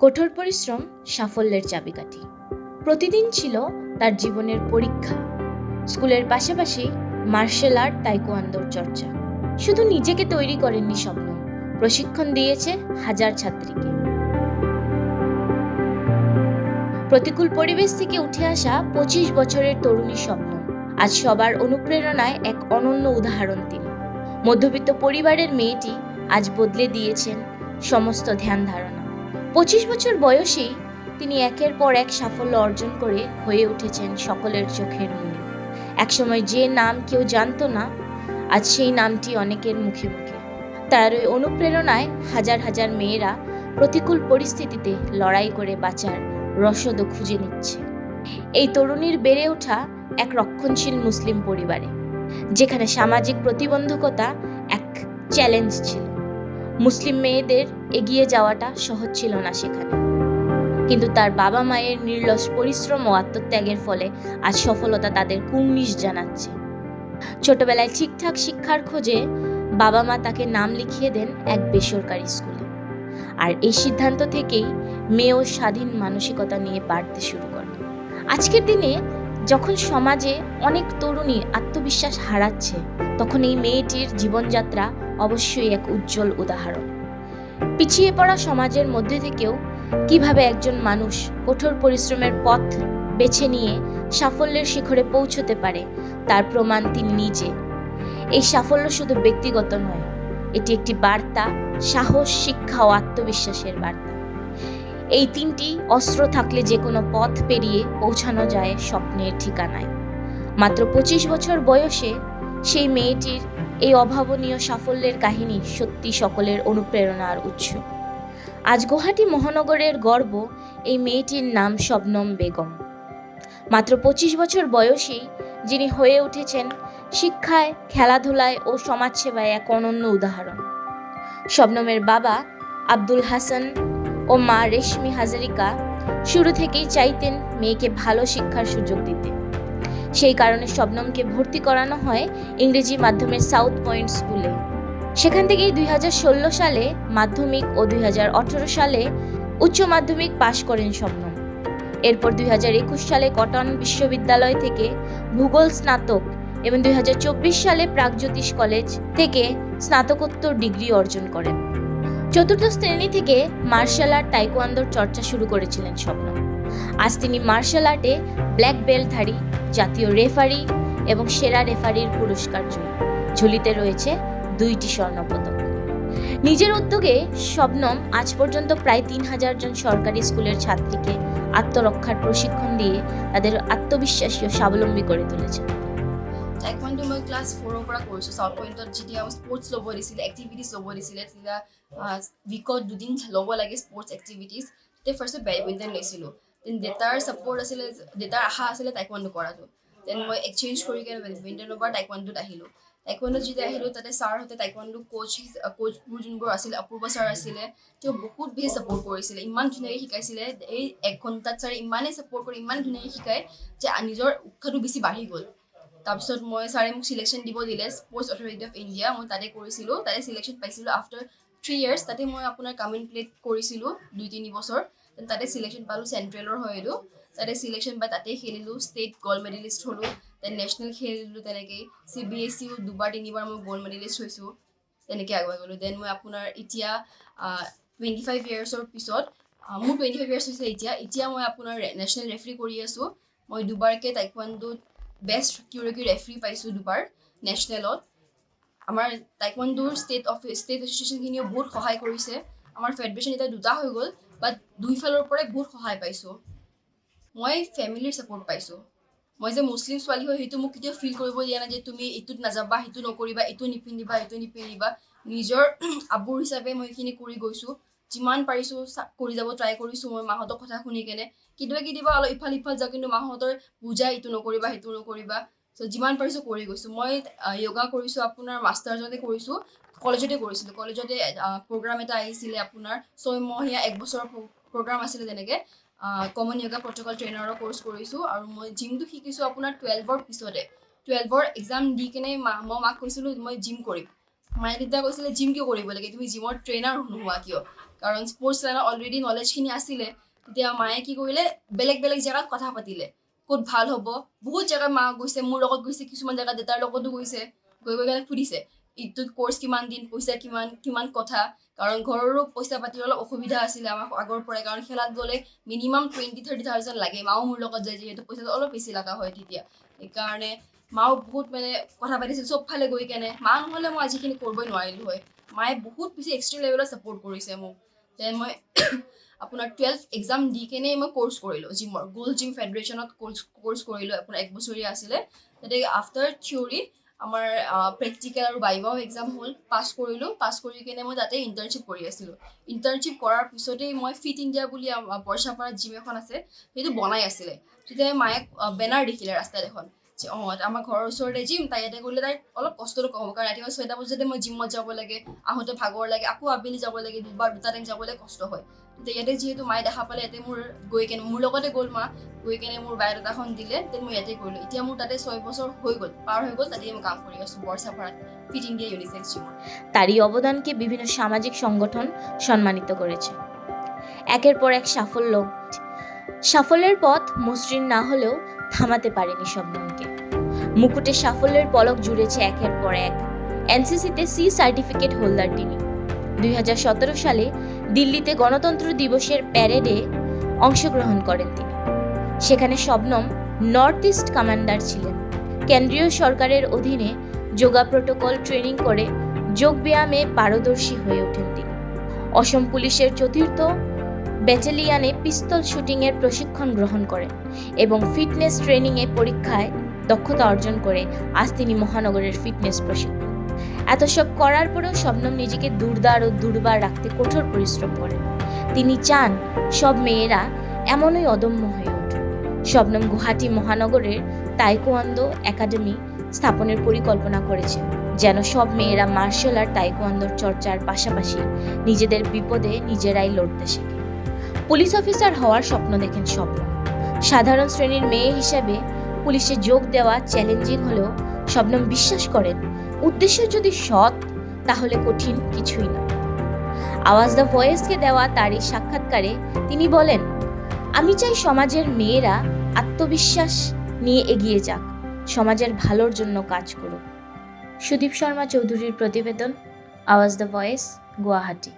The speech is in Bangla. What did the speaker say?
কঠোর পরিশ্রম, সাফল্যের চাবিকাঠি। প্রতিদিন ছিল তার জীবনের পরীক্ষা। স্কুলের পাশাপাশি মার্শাল আর্ট, তাইকোয়ান্দোর চর্চা। শুধু নিজেকে তৈরি করেননি স্বপ্ন, প্রশিক্ষণ দিয়েছে হাজার ছাত্রীকে। প্রতিকূল পরিবেশ থেকে উঠে আসা পঁচিশ বছরের তরুণী স্বপ্ন। আজ সবার অনুপ্রেরণায় এক অনন্য উদাহরণ তিনি। মধ্যবিত্ত পরিবারের মেয়েটি আজ বদলে দিয়েছেন সমস্ত ধ্যান ধারণা। পঁচিশ বছর বয়সেই তিনি একের পর এক সাফল্য অর্জন করে হয়ে উঠেছেন সকলের চোখের মনি। একসময় যে নাম কেউ জানতো না, আজ সেই নামটি অনেকের মুখে মুখে। তার ওই অনুপ্রেরণায় হাজার হাজার মেয়েরা প্রতিকূল পরিস্থিতিতে লড়াই করে বাঁচার রসদও খুঁজে নিচ্ছে। এই তরুণীর বেড়ে ওঠা এক রক্ষণশীল মুসলিম পরিবারে, যেখানে সামাজিক প্রতিবন্ধকতা এক চ্যালেঞ্জ ছিল। মুসলিম মেয়েদের এগিয়ে যাওয়াটা সহজ ছিল না সেখানে। কিন্তু তার বাবা মায়ের নির্লস পরিশ্রম ও আত্মত্যাগের ফলে আজ সফলতা তাদের কুর্নিশ জানাচ্ছে। ছোটবেলায় ঠিকঠাক শিক্ষার খোঁজে বাবা মা তাকে নাম লিখিয়ে দেন এক বেসরকারি স্কুলে। আর এই সিদ্ধান্ত থেকেই মেয়েও স্বাধীন মানসিকতা নিয়ে বাড়তে শুরু করে। আজকের দিনে যখন সমাজে অনেক তরুণী আত্মবিশ্বাস হারাচ্ছে, তখন এই মেয়েটির জীবনযাত্রা অবশ্যই এক উজ্জ্বল উদাহরণ। পিছিয়ে পড়া সমাজের মধ্যে থেকেও কীভাবে একজন মানুষ কঠোর পরিশ্রমের পথ বেছে নিয়ে সাফল্যের শিখরে পৌঁছতে পারে, তার প্রমাণ তিনি নিজে। এই সাফল্য শুধু ব্যক্তিগত নয়, এটি একটি বার্তা, সাহস, শিক্ষা ও আত্মবিশ্বাসের বার্তা। এই তিনটি অস্ত্র থাকলে যে কোনো পথ পেরিয়ে পৌঁছানো যায় স্বপ্নের ঠিকানায়। মাত্র পঁচিশ বছর বয়সে সেই মেয়েটির এই অভাবনীয় সাফল্যের কাহিনী সত্যি সকলের অনুপ্রেরণার উৎস। আজ গুয়াহাটি মহানগরের গর্ব এই মেয়েটির নাম শবনম বেগম। মাত্র পঁচিশ বছর বয়সেই যিনি হয়ে উঠেছেন শিক্ষায়, খেলাধুলায় ও সমাজসেবায় এক অনন্য উদাহরণ। শবনমের বাবা আব্দুল হাসান ও মা রেশমি হাজারিকা শুরু থেকেই চাইতেন মেয়েকে ভালো শিক্ষার সুযোগ দিতে। সেই কারণে শবনমকে ভর্তি করানো হয় ইংরেজি মাধ্যমের সাউথ পয়েন্ট স্কুলে। সেখান থেকেই দুই হাজার ষোলো সালে মাধ্যমিক ও দুই হাজার আঠেরো সালে উচ্চ মাধ্যমিক পাশ করেন শবনম। এরপর দুই হাজার একুশ সালে কটন বিশ্ববিদ্যালয় থেকে ভূগোল স্নাতক এবং দুই হাজার চব্বিশ সালে প্রাগজ্যোতিষ কলেজ থেকে স্নাতকোত্তর ডিগ্রি অর্জন করেন। চতুর্থ শ্রেণি থেকে মার্শাল আর্ট, তাইকোয়ান্দোর চর্চা শুরু করেছিলেন স্বপ্ন আজ তিনি মার্শাল আর্টে ব্ল্যাক বেল্টধারী জাতীয় রেফারি এবং সেরা রেফারির পুরস্কার ঝুলিতে রয়েছে দুইটি স্বর্ণপদক। নিজের উদ্যোগে শবনম আজ পর্যন্ত প্রায় তিন হাজার জন সরকারি স্কুলের ছাত্রীকে আত্মরক্ষার প্রশিক্ষণ দিয়ে তাদের আত্মবিশ্বাসী ও স্বাৱলম্বী কৰি তুলেছে। টাইকোৱাণ্ডো মই ক্লাছ ফ'ৰৰ পৰা কৰিছোঁ চাউথ পইণ্টত যেতিয়া স্পৰ্টছ ল'ব দিছিলে এক্টিভিটিছ ল'ব দিছিলে তেতিয়া উইকত দুদিন ল'ব লাগে স্পৰ্টছ এক্টিভিটিছ তেতিয়া ফাৰ্ষ্টত বেডমিণ্টন লৈছিলোঁ দেউতাৰ ছাপৰ্ট আছিলে দেউতাৰ আশা আছিলে টাইকোৱাণ্ডো কৰাটো দেন মই এক্সচেঞ্জ কৰি কিনে বেডমিণ্টনৰ পৰা টাইকোৱাণ্ডোত আহিলোঁ টাইকোৱাণ্ডোত যেতিয়া আহিলোঁ তাতে ছাৰহঁতে টাইকোৱাণ্ডো কোচ কোচবোৰ যোনবোৰ আছিলে অপূৰ্ব ছাৰ আছিলে তেওঁ বহুত বেছি ছাপৰ্ট কৰিছিলে ইমান ধুনীয়াকৈ শিকাইছিলে এই এক ঘণ্টাত ছাৰে ইমানেই ছাপৰ্ট কৰি ইমান ধুনীয়াকৈ শিকায় যে নিজৰ উৎসাহটো বেছি বাঢ়ি গ'ল তাৰপিছত মই ছাৰে মোক চিলেকশ্যন দিব দিলে স্পৰ্টছ অথৰিটি অফ ইণ্ডিয়া মই তাতে কৰিছিলোঁ তাতে চিলেকশ্যন পাইছিলোঁ আফটাৰ থ্ৰী ইয়াৰ্ছ তাতে মই আপোনাৰ কামিন প্লেট কৰিছিলোঁ দুই তিনি বছৰ তাতে চিলেকশ্যন পালোঁ চেণ্ট্ৰেলৰ হয় এইটো। তাতে চিলেকশ্যন পাই তাতেই খেলিলোঁ ষ্টেট গ'ল্ড মেডেলিষ্ট হ'লোঁ দেন নেশ্যনেল খেলিলোঁ তেনেকেই। চি বি এছ ইও দুবাৰ তিনিবাৰ মই গ'ল্ড মেডেলিষ্ট হৈছোঁ তেনেকৈ আগুৱাই গ'লোঁ। দেন মই আপোনাৰ এতিয়া টুৱেণ্টি ফাইভ ইয়াৰ্ছৰ পিছত মোৰ টুৱেণ্টি ফাইভ ইয়াৰ্ছ হৈছে এতিয়া। এতিয়া মই আপোনাৰ নেশ্যনেল ৰেফাৰী কৰি আছোঁ। মই দুবাৰকৈ টাইকোৱাণ্ডোত বেষ্ট কিউৰেকি ৰেফাৰী পাইছোঁ দুবাৰ নেশ্যনেলত আমাৰ টাইকোৱাণ্ডোৰ ষ্টেট অফিচ ষ্টেট এছ'চিয়েশ্যনখিনিও বহুত সহায় কৰিছে। আমাৰ ফেডাৰেশ্যন এতিয়া দুটা হৈ গ'ল। বাট দুইফালৰ পৰাই বহুত সহায় পাইছোঁ। মই ফেমিলিৰ ছাপৰ্ট পাইছোঁ। মই যে মুছলিম ছোৱালী হয় সেইটো মোক কেতিয়াও ফিল কৰিব দিয়া নাই যে তুমি এইটোত নাযাবা সেইটো নকৰিবা এইটো নিপিন্ধিবা এইটো নিপিন্ধিবা। নিজৰ আবুৰ হিচাপে মই এইখিনি কৰি গৈছোঁ। যিমান পাৰিছোঁ কৰি যাব ট্ৰাই কৰিছোঁ মই মাহঁতৰ কথা শুনি কেনে। কেতিয়াবা কেতিয়াবা অলপ ইফাল সিফাল যাওঁ কিন্তু মাহঁতৰ বুজাই এইটো নকৰিবা সেইটো নকৰিবা। চ' যিমান পাৰিছোঁ কৰি গৈছোঁ। মই য়োগা কৰিছোঁ আপোনাৰ মাষ্টাৰ্ছতে কৰিছোঁ। কলেজতে কৰিছিলোঁ কলেজতে প্ৰগ্ৰাম এটা আহিছিলে আপোনাৰ ছয়মহীয়া এক বছৰৰ প্ৰগ্ৰাম আছিলে তেনেকৈ। কমন য়োগা প্ৰট'কল ট্ৰেইনাৰৰ কৰ্চ কৰিছোঁ আৰু মই জিমটো শিকিছোঁ আপোনাৰ টুৱেলভৰ পিছতে। টুৱেলভৰ এক্সাম দি কেনে মা মই মাক কৈছিলোঁ মই জিম কৰিম। মায়ে তেতিয়া কৈছিলে জিম কিয় কৰিব লাগে? তুমি জিমৰ ট্ৰেইনাৰ নোহোৱা কিয়? কাৰণ স্পৰ্টছ লাইনত অলৰেডি নলেজখিনি আছিলে। তেতিয়া মায়ে কি কৰিলে বেলেগ বেলেগ জেগাত কথা পাতিলে। ক'ত ভাল হ'ব? বহুত জেগাত মা গৈছে মোৰ লগত গৈছে কিছুমান জেগাত দেউতাৰ লগতো গৈছে গৈ গৈ কেনে সুধিছে। ইটোত কৰ্চ কিমান দিন, পইচা কিমান কিমান কথা। কাৰণ ঘৰৰো পইচা পাতিৰ অলপ অসুবিধা আছিলে আমাক আগৰ পৰাই। কাৰণ খেলাত গ'লে মিনিমাম টুৱেণ্টি থাৰ্টি থাউজেণ্ড লাগে। মাও মোৰ লগত যায়, যিহেতু পইচাটো অলপ বেছি লগা হয় তেতিয়া। সেইকাৰণে মাও বহুত মানে কথা পাতিছিল চবফালে গৈ কেনে। মা নহ'লে মই আজিখিনি কৰিবই নোৱাৰিলোঁ হয়। মায়ে বহুত বেছি এক্সট্ৰিম লেভেলত ছাপৰ্ট কৰিছে মোক। দেন মই আপোনাৰ টুৱেলভ এক্সাম দি কেনে মই কৰ্চ কৰিলোঁ জিমৰ গ'ল্ড জিম ফেডাৰেশ্যনত কৰ্চ কৰ্চ কৰিলোঁ। আপোনাৰ এক বছৰীয়া আছিলে। তাতে আফটাৰ থিয়ৰী আমাৰ প্ৰেক্টিকেল আৰু বাইবাও এক্সাম হ'ল পাছ কৰিলোঁ। পাছ কৰি কিনে মই তাতে ইণ্টাৰ্ণশ্বিপ কৰি আছিলোঁ। ইণ্টাৰ্ণশ্বিপ কৰাৰ পিছতেই মই ফিট ইণ্ডিয়া বুলি বৰ্ষাপাৰাত জিম এখন আছে, সেইটো বনাই আছিলে। তেতিয়া মায়ে বেনাৰ দেখিলে ৰাস্তাত এখন। অঁ, আমাৰ ঘৰৰ ওচৰতে জিম তাই ইয়াতে গ'লে তাইৰ অলপ কষ্টটো কম হ'ব কাৰণ ৰাতিপুৱা ছয়টা বজাতে মই জিমত যাব লাগে, আহোঁতে ভাগৰ লাগে, আকৌ আবেলি যাব লাগে, দুবাৰ দুটা টাইম যাবলৈ কষ্ট হয়। তেতিয়া ইয়াতে যিহেতু মায়ে দেখা পালে, ইয়াতে মোৰ গৈ কেনে, মোৰ লগতে গ'ল মা, গৈ কেনে মোৰ বায়'ডাটাখন দিলে তেন মই ইয়াতে কৰিলোঁ এতিয়া মোৰ তাতে ছয় বছৰ হৈ গ'ল, পাৰ হৈ গ'ল তাতে মই কাম কৰি আছোঁ বৰ্ষাপাৰাত ফিট ইণ্ডিয়া ইউনিসেক্স জিমত। তারই অবদানকে বিভিন্ন সামাজিক সংগঠন সম্মানিত করেছে একের পর এক সাফল্য, সাফল্যের পথ মসৃণ না হলেও থামাতে পারেনি শবনমকে মুকুটে সাফল্যের পলক জুড়েছে একের পর এক। এনসিসিতে সি সার্টিফিকেট হোল্ডার তিনি। দুই হাজার সতেরো সালে দিল্লিতে গণতন্ত্র দিবসের প্যারেডে অংশগ্রহণ করেন তিনি। সেখানে শবনম নর্থ ইস্ট কমান্ডার ছিলেন। কেন্দ্রীয় সরকারের অধীনে যোগা প্রোটোকল ট্রেনিং করে যোগব্যায়ামে পারদর্শী হয়ে ওঠেন তিনি। অসম পুলিশের চতুর্থ ব্যাটালিয়ানে পিস্তল শুটিংয়ের প্রশিক্ষণ গ্রহণ করেন এবং ফিটনেস ট্রেনিংয়ে পরীক্ষায় দক্ষতা অর্জন করে আজ তিনি মহানগরের ফিটনেস প্রশিক্ষক। এত সব করার পরেও শবনম নিজেকে দুর্দার ও দুর্বার রাখতে কঠোর পরিশ্রম করেন। তিনি চান সব মেয়েরা এমনই অদম্য হয়ে উঠুক। শবনম গুহাটি মহানগরের তাইকোয়ান্দো একাডেমি স্থাপনের পরিকল্পনা করেছেন, যেন সব মেয়েরা মার্শাল আর্ট তাইকোয়ান্দোর চর্চার পাশাপাশি নিজেদের বিপদে নিজেরাই লড়তে শেখে। পুলিশ অফিসার হওয়ার স্বপ্ন দেখেন স্বপ্ন সাধারণ শ্রেণির মেয়ে হিসাবে পুলিশে যোগ দেওয়া চ্যালেঞ্জিং হলেও শবনম বিশ্বাস করেন, উদ্দেশ্য যদি সৎ, তাহলে কঠিন কিছুই না। আওয়াজ দ্য ভয়েসকে দেওয়া তার এই সাক্ষাৎকারে তিনি বলেন, আমি চাই সমাজের মেয়েরা আত্মবিশ্বাস নিয়ে এগিয়ে যাক, সমাজের ভালোর জন্য কাজ করুক। সুদীপ শর্মা চৌধুরীর প্রতিবেদন, আওয়াজ দ্য ভয়েস, গুয়াহাটি।